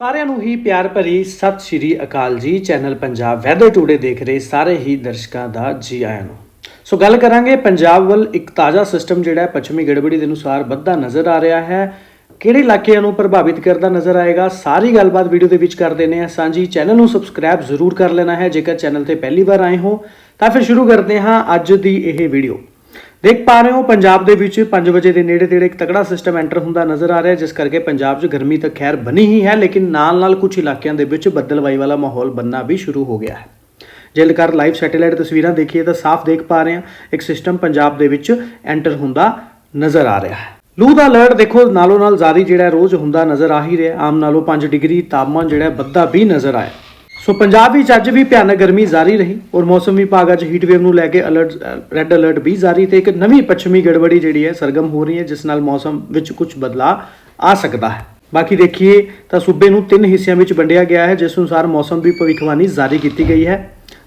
ਸਾਰਿਆਂ ਨੂੰ ਹੀ ਪਿਆਰ ਭਰੀ ਸਤਿ ਸ਼੍ਰੀ ਅਕਾਲ ਜੀ। ਚੈਨਲ ਪੰਜਾਬ ਵੈਦਰ ਟੂਡੇ ਦੇਖ ਰਹੇ ਸਾਰੇ ਹੀ ਦਰਸ਼ਕਾਂ ਦਾ ਜੀ ਆਇਆਂ ਨੂੰ। ਸੋ ਗੱਲ ਕਰਾਂਗੇ ਪੰਜਾਬ ਵੱਲ। ਇੱਕ ਤਾਜ਼ਾ ਸਿਸਟਮ ਜਿਹੜਾ ਹੈ, ਪੱਛਮੀ ਗੜਬੜੀ ਦੇ ਅਨੁਸਾਰ ਵੱਧਦਾ ਨਜ਼ਰ ਆ ਰਿਹਾ ਹੈ। ਕਿਹੜੇ ਇਲਾਕਿਆਂ ਨੂੰ ਪ੍ਰਭਾਵਿਤ ਕਰਦਾ ਨਜ਼ਰ ਆਏਗਾ, ਸਾਰੀ ਗੱਲਬਾਤ ਵੀਡੀਓ ਦੇ ਵਿੱਚ ਕਰਦੇ ਨੇ ਆ ਸਾਂਝੀ ਚੈਨਲ ਨੂੰ ਸਬਸਕ੍ਰਾਈਬ ਜ਼ਰੂਰ ਕਰ ਲੈਣਾ ਹੈ। ਜੇਕਰ ਚੈਨਲ ਤੇ ਪਹਿਲੀ ਵਾਰ ਆਏ ਹੋ, ਤਾਂ ਫਿਰ ਸ਼ੁਰੂ ਕਰਦੇ ਹਾਂ ਅੱਜ ਦੀ ਇਹ ਵੀਡੀਓ ਦੇਖ ਪਾ ਰਹੇ ਹੋ, ਪੰਜਾਬ ਦੇ ਵਿੱਚ 5 ਵਜੇ ਦੇ ਨੇੜੇ ਤੇੜੇ ਇੱਕ ਤਕੜਾ ਸਿਸਟਮ ਐਂਟਰ ਹੁੰਦਾ ਨਜ਼ਰ ਆ ਰਿਹਾ ਜਿਸ ਕਰਕੇ ਪੰਜਾਬ 'ਚ ਗਰਮੀ ਤਾਂ ਖੈਰ ਬਣੀ ਹੀ ਹੈ, ਲੇਕਿਨ ਨਾਲ-ਨਾਲ ਕੁਝ ਇਲਾਕਿਆਂ ਦੇ ਵਿੱਚ ਬੱਦਲਵਾਈ ਵਾਲਾ ਮਾਹੌਲ ਬੰਨਾ ਵੀ ਸ਼ੁਰੂ ਹੋ ਗਿਆ ਹੈ। ਜੇਕਰ ਲਾਈਵ ਸੈਟੇਲਾਈਟ ਤਸਵੀਰਾਂ ਦੇਖੀਏ ਤਾਂ ਸਾਫ਼ ਦੇਖ ਪਾ ਰਹੇ ਹਾਂ, ਇੱਕ ਸਿਸਟਮ ਪੰਜਾਬ ਦੇ ਵਿੱਚ ਐਂਟਰ ਹੁੰਦਾ ਨਜ਼ਰ ਆ ਰਿਹਾ ਹੈ। ਲੂ ਦਾ ਅਲਰਟ ਦੇਖੋ ਨਾਲੋਂ ਨਾਲ ਜਾਰੀ ਜਿਹੜਾ ਰੋਜ਼ ਹੁੰਦਾ ਨਜ਼ਰ ਆ ਹੀ ਰਿਹਾ ਆਮ ਨਾਲੋਂ 5 ਡਿਗਰੀ ਤਾਪਮਾਨ ਜਿਹੜਾ ਵੱਧਦਾ ਵੀ ਨਜ਼ਰ ਆਇਆ ਸੋ ਪੰਜਾਬ ਵਿੱਚ ਅੱਜ ਵੀ ਭਿਆਨਕ ਗਰਮੀ ਜਾਰੀ ਰਹੀ ਔਰ ਮੌਸਮ ਵਿਭਾਗ ਅੱਜ ਹੀਟ ਵੇਵ ਨੂੰ ਲੈ ਕੇ ਅਲਰਟ ਰੈੱਡ ਅਲਰਟ ਵੀ ਜਾਰੀ ਤੇ ਇੱਕ ਨਵੀਂ ਪੱਛਮੀ ਗੜਬੜੀ ਜਿਹੜੀ ਹੈ ਸਰਗਮ ਹੋ ਰਹੀ ਹੈ, ਜਿਸ ਨਾਲ ਮੌਸਮ ਵਿੱਚ ਕੁਝ ਬਦਲਾਅ ਆ ਸਕਦਾ ਹੈ। ਬਾਕੀ ਦੇਖੀਏ ਤਾਂ ਸੂਬੇ ਨੂੰ ਤਿੰਨ ਹਿੱਸਿਆਂ ਵਿੱਚ ਵੰਡਿਆ ਗਿਆ ਹੈ, ਜਿਸ ਅਨੁਸਾਰ ਮੌਸਮ ਦੀ ਭਵਿੱਖਬਾਣੀ ਜਾਰੀ ਕੀਤੀ ਗਈ ਹੈ।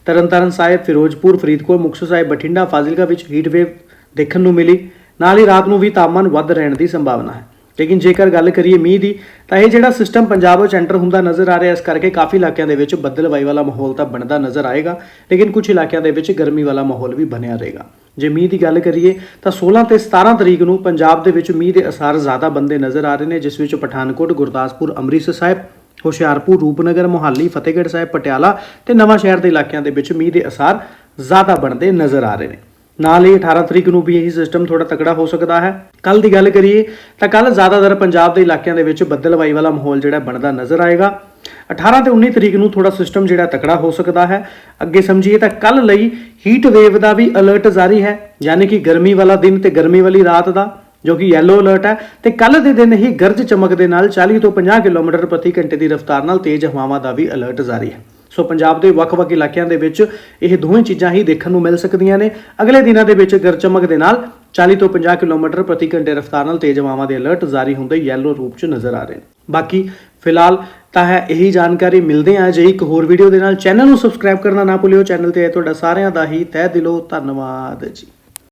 ਤਰਨਤਾਰਨ ਸਾਹਿਬ, ਫਿਰੋਜ਼ਪੁਰ, ਫਰੀਦਕੋਟ, ਮੁਕਤਸਰ ਸਾਹਿਬ, ਬਠਿੰਡਾ, ਫਾਜ਼ਿਲਕਾ ਵਿੱਚ ਹੀਟ ਵੇਵ ਦੇਖਣ ਨੂੰ ਮਿਲੀ। ਨਾਲ ਹੀ ਰਾਤ ਨੂੰ ਵੀ ਤਾਪਮਾਨ ਵੱਧ ਰਹਿਣ ਦੀ ਸੰਭਾਵਨਾ ਹੈ। ਲੇਕਿਨ ਜੇਕਰ ਗੱਲ ਕਰੀਏ ਮੀਂਹ ਦੀ, ਤਾਂ ਇਹ ਜਿਹੜਾ ਸਿਸਟਮ ਪੰਜਾਬ ਵਿੱਚ ਐਂਟਰ ਹੁੰਦਾ ਨਜ਼ਰ ਆ ਰਿਹਾ, ਇਸ ਕਰਕੇ ਕਾਫੀ ਇਲਾਕਿਆਂ ਦੇ ਵਿੱਚ ਬੱਦਲਵਾਈ ਵਾਲਾ ਮਾਹੌਲ ਤਾਂ ਬਣਦਾ ਨਜ਼ਰ ਆਏਗਾ, ਲੇਕਿਨ ਕੁਝ ਇਲਾਕਿਆਂ ਦੇ ਵਿੱਚ ਗਰਮੀ ਵਾਲਾ ਮਾਹੌਲ ਵੀ ਬਣਿਆ ਰਹੇਗਾ। ਜੇ ਮੀਂਹ ਦੀ ਗੱਲ ਕਰੀਏ, ਤਾਂ 16 ਤੇ 17 ਤਰੀਕ ਨੂੰ ਪੰਜਾਬ ਦੇ ਵਿੱਚ ਮੀਂਹ ਦੇ ਅਸਰ ਜ਼ਿਆਦਾ ਬੰਦੇ ਨਜ਼ਰ ਆ ਰਹੇ ਨੇ, ਜਿਸ ਵਿੱਚ ਪਠਾਨਕੋਟ, ਗੁਰਦਾਸਪੁਰ, ਅੰਮ੍ਰਿਤਸਰ ਸਾਹਿਬ, ਹੁਸ਼ਿਆਰਪੁਰ, ਰੂਪਨਗਰ, ਮੁਹਾਲੀ, ਫਤਿਹਗੜ੍ਹ ਸਾਹਿਬ, ਪਟਿਆਲਾ ਤੇ ਨਵਾਂ ਸ਼ਹਿਰ ਦੇ ਇਲਾਕਿਆਂ ਦੇ ਵਿੱਚ ਮੀਂਹ ਦੇ ਅਸਰ ਜ਼ਿਆਦਾ ਬਣਦੇ ਨਜ਼ਰ ਆ ਰਹੇ ਨੇ। ਨਾਲ ਹੀ 18 ਤਰੀਕ ਨੂੰ ਵੀ ਇਹੀ ਸਿਸਟਮ ਥੋੜਾ ਤਕੜਾ ਹੋ ਸਕਦਾ ਹੈ। ਕੱਲ ਦੀ ਗੱਲ ਕਰੀਏ ਤਾਂ ਕੱਲ ਜ਼ਿਆਦਾਤਰ ਪੰਜਾਬ ਦੇ ਇਲਾਕਿਆਂ ਦੇ ਵਿੱਚ ਬੱਦਲਵਾਈ ਵਾਲਾ ਮਾਹੌਲ ਜਿਹੜਾ ਬਣਦਾ ਨਜ਼ਰ ਆਏਗਾ। 18 ਤੇ 19 ਤਰੀਕ ਨੂੰ ਥੋੜਾ ਸਿਸਟਮ ਜਿਹੜਾ ਤਕੜਾ ਹੋ ਸਕਦਾ ਹੈ। ਅੱਗੇ ਸਮਝੀਏ ਤਾਂ ਕੱਲ ਲਈ ਹੀਟ ਵੇਵ ਦਾ ਵੀ ਅਲਰਟ ਜਾਰੀ ਹੈ, ਯਾਨੀ ਕਿ ਗਰਮੀ ਵਾਲਾ ਦਿਨ ਤੇ ਗਰਮੀ ਵਾਲੀ ਰਾਤ ਦਾ, ਜੋ ਕਿ ਯੈਲੋ ਅਲਰਟ ਹੈ। ਤੇ ਕੱਲ ਦੇ ਦਿਨ ਹੀ ਗਰਜ ਚਮਕ ਦੇ ਨਾਲ 40 ਤੋਂ 50 ਕਿਲੋਮੀਟਰ ਪ੍ਰਤੀ ਘੰਟੇ ਦੀ ਰਫ਼ਤਾਰ ਨਾਲ ਤੇਜ਼ ਹਵਾਵਾਂ ਦਾ ਵੀ ਅਲਰਟ ਜਾਰੀ ਹੈ। ਸੋ ਪੰਜਾਬ ਦੇ ਵੱਖ-ਵੱਖ ਇਲਾਕਿਆਂ ਦੇ ਵਿੱਚ ਇਹ ਦੋਵੇਂ ਚੀਜ਼ਾਂ ਹੀ ਦੇਖਣ ਨੂੰ ਮਿਲ ਸਕਦੀਆਂ ਨੇ। ਅਗਲੇ ਦਿਨਾਂ ਦੇ ਵਿੱਚ ਗਰਜਮਕ ਦੇ ਨਾਲ 40 ਤੋਂ 50 ਕਿਲੋਮੀਟਰ ਪ੍ਰਤੀ ਘੰਟੇ ਰਫ਼ਤਾਰ ਨਾਲ ਤੇਜ਼ ਹਵਾਵਾਂ ਦੇ ਅਲਰਟ ਜਾਰੀ ਹੁੰਦੇ ਯੈਲੋ ਰੂਪ 'ਚ ਨਜ਼ਰ ਆ ਰਹੇ ਨੇ। ਬਾਕੀ ਫਿਲਹਾਲ ਤਾਂ ਹੈ ਇਹੀ ਜਾਣਕਾਰੀ। ਮਿਲਦੇ ਆ ਜੇ ਇੱਕ ਹੋਰ ਵੀਡੀਓ ਦੇ ਨਾਲ। ਚੈਨਲ ਨੂੰ ਸਬਸਕ੍ਰਾਈਬ ਕਰਨਾ ਨਾ ਭੁੱਲਿਓ। ਚੈਨਲ ਤੇ ਹੈ ਤੁਹਾਡਾ ਸਾਰਿਆਂ ਦਾ ਹੀ ਤਹਿ ਦਿਲੋਂ ਧੰਨਵਾਦ ਜੀ।